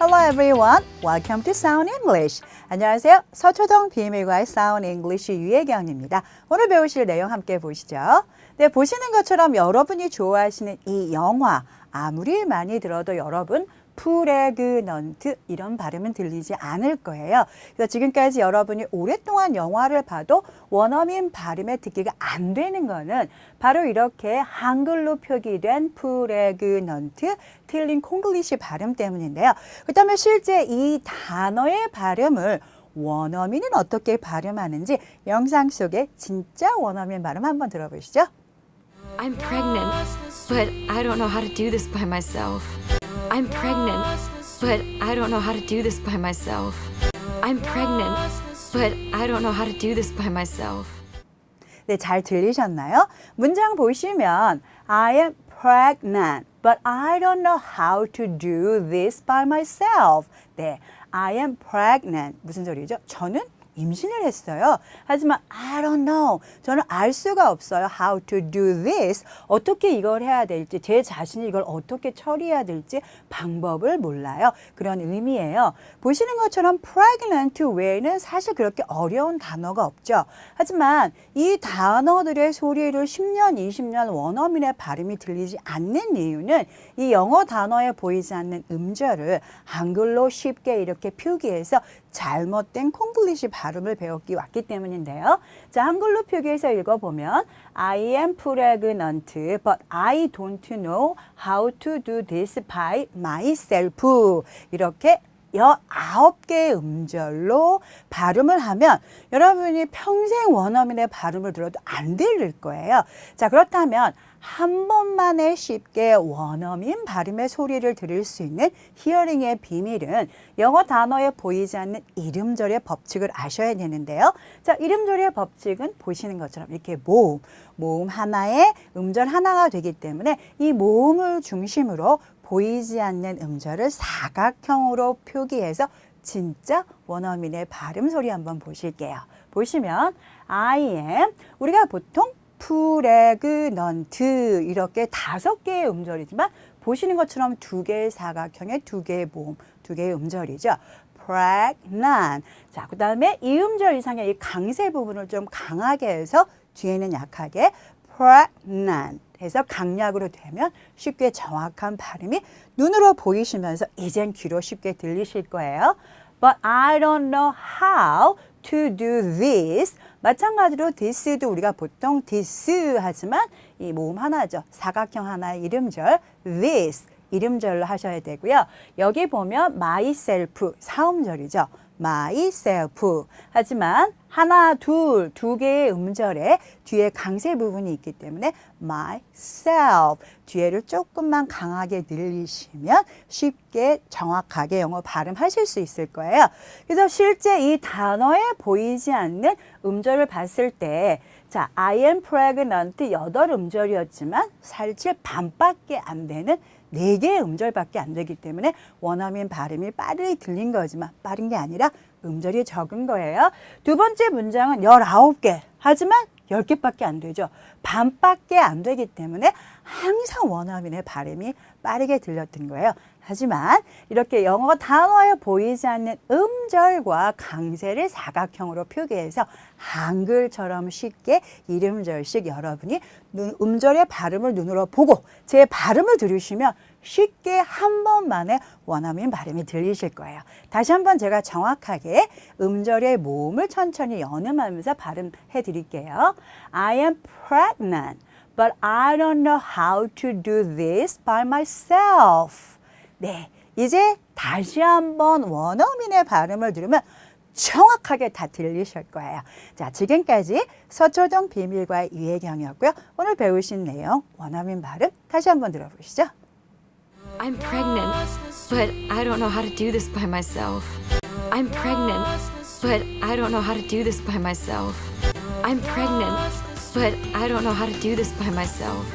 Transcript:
Hello everyone. Welcome to Sound English. 안녕하세요. 서초동 비밀과의 Sound English 유혜경입니다. 오늘 배우실 내용 함께 보시죠. 네, 보시는 것처럼 여러분이 좋아하시는 이 영화 아무리 많이 들어도 여러분 프레그넌트 이런 발음은 들리지 않을 거예요. 그래서 지금까지 여러분이 오랫동안 영화를 봐도 원어민 발음에 듣기가 안 되는 거는 바로 이렇게 한글로 표기된 프레그넌트 틀린 콩글리시 발음 때문인데요. 그렇다면 실제 이 단어의 발음을 원어민은 어떻게 발음하는지 영상 속에 진짜 원어민 발음 한번 들어보시죠. I'm pregnant, but I don't know how to do this by myself. I'm pregnant, but I don't know how to do this by myself. I'm pregnant, but I don't know how to do this by myself. 네, 잘 들리셨나요? 문장 보시면 I am pregnant, but I don't know how to do this by myself. 네, I am pregnant. 무슨 소리죠? 저는 임신을 했어요. 하지만 I don't know. 저는 알 수가 없어요. How to do this. 어떻게 이걸 해야 될지, 제 자신이 이걸 어떻게 처리해야 될지 방법을 몰라요. 그런 의미예요. 보시는 것처럼 pregnant 외에는 사실 그렇게 어려운 단어가 없죠. 하지만 이 단어들의 소리를 10년, 20년 원어민의 발음이 들리지 않는 이유는 이 영어 단어에 보이지 않는 음절을 한글로 쉽게 이렇게 표기해서 잘못된 콩글리시 발음 을 배웠기 왔기 때문인데요. 자, 한글로 표기해서 읽어보면 I am pregnant, but I don't know how to do this by myself. 이렇게 19개의 음절로 발음을 하면 여러분이 평생 원어민의 발음을 들어도 안 들릴 거예요. 자, 그렇다면 한 번만에 쉽게 원어민 발음의 소리를 들을 수 있는 히어링의 비밀은 영어 단어에 보이지 않는 이름절의 법칙을 아셔야 되는데요. 자, 이름절의 법칙은 보시는 것처럼 이렇게 모음, 모음 하나에 음절 하나가 되기 때문에 이 모음을 중심으로 보이지 않는 음절을 사각형으로 표기해서 진짜 원어민의 발음 소리 한번 보실게요. 보시면 I am 우리가 보통 프레그넌트 이렇게 다섯 개의 음절이지만 보시는 것처럼 두 개의 사각형에 두 개의 모음, 두 개의 음절이죠. pregnant. 자, 그 다음에 이 음절 이상의 이 강세 부분을 좀 강하게 해서 뒤에는 약하게 pregnant 해서 강약으로 되면 쉽게 정확한 발음이 눈으로 보이시면서 이젠 귀로 쉽게 들리실 거예요. But I don't know how to do this. 마찬가지로 this도 우리가 보통 this 하지만 이 모음 하나죠. 사각형 하나의 이름절 this 이름절로 하셔야 되고요. 여기 보면 myself 사음절이죠. myself. 하지만 하나, 둘, 두 개의 음절에 뒤에 강세 부분이 있기 때문에 myself. 뒤에를 조금만 강하게 늘리시면 쉽게 정확하게 영어 발음하실 수 있을 거예요. 그래서 실제 이 단어에 보이지 않는 음절을 봤을 때 자, I am pregnant 여덟 음절이었지만 사실 반밖에 안 되는 네 개의 음절밖에 안 되기 때문에 원어민 발음이 빠르게 들린 거지만 빠른 게 아니라 음절이 적은 거예요. 두 번째 문장은 19개. 하지만 10개밖에 안 되죠. 반밖에 안 되기 때문에 항상 원어민의 발음이 빠르게 들렸던 거예요. 하지만 이렇게 영어 단어에 보이지 않는 음절과 강세를 사각형으로 표기해서 한글처럼 쉽게 이름절씩 여러분이 눈, 음절의 발음을 눈으로 보고 제 발음을 들으시면 쉽게 한 번만에 원어민 발음이 들리실 거예요. 다시 한번 제가 정확하게 음절의 모음을 천천히 연음하면서 발음해 드릴게요. I am pregnant, but I don't know how to do this by myself. 네, 이제 다시 한번 원어민의 발음을 들으면 정확하게 다 들리실 거예요. 자, 지금까지 서초동 비밀과의 유혜경이었고요. 오늘 배우신 내용 원어민 발음 다시 한번 들어보시죠. I'm pregnant, but I don't know how to do this by myself. I'm pregnant, but I don't know how to do this by myself. I'm pregnant, but I don't know how to do this by myself.